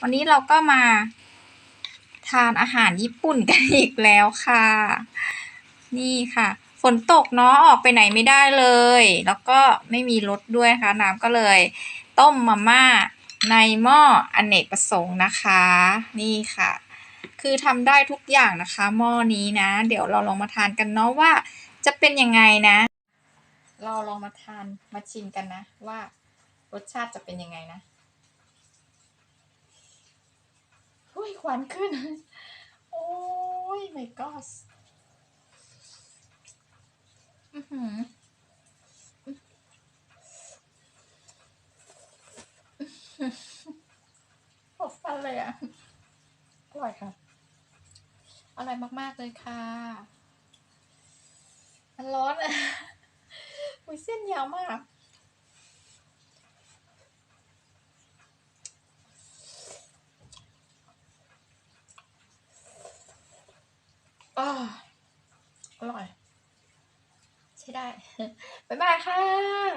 วันนี้เราก็มาทานอาหารญี่ปุ่นกันอีกแล้วค่ะ นี่ค่ะ ฝนตกเนาะออกไปไหนไม่ได้เลย แล้วก็ไม่มีรถด้วยนะคะน้ำก็เลย ต้มมาม่าในหม้ออเนกประสงค์นะคะ นี่ค่ะ คือทำได้ทุกอย่างนะคะ หม้อนี้นะ เดี๋ยวเราลองมาทานกันเนาะว่าจะเป็นยังไงนะ เราลองมาทานมาชิมกันนะ ว่ารสชาติจะเป็นยังไงนะหุ้ ยควันขึ้น โอ้ย my god อือหือปวดฟันเลยอะอร่อยค่ะ อร่อยมากๆเลยค่ะ มันร้อนอะอุ้ยเส้นยาวมาก อาอร่อย ใช่ได้ บ๊ายบายค่ะ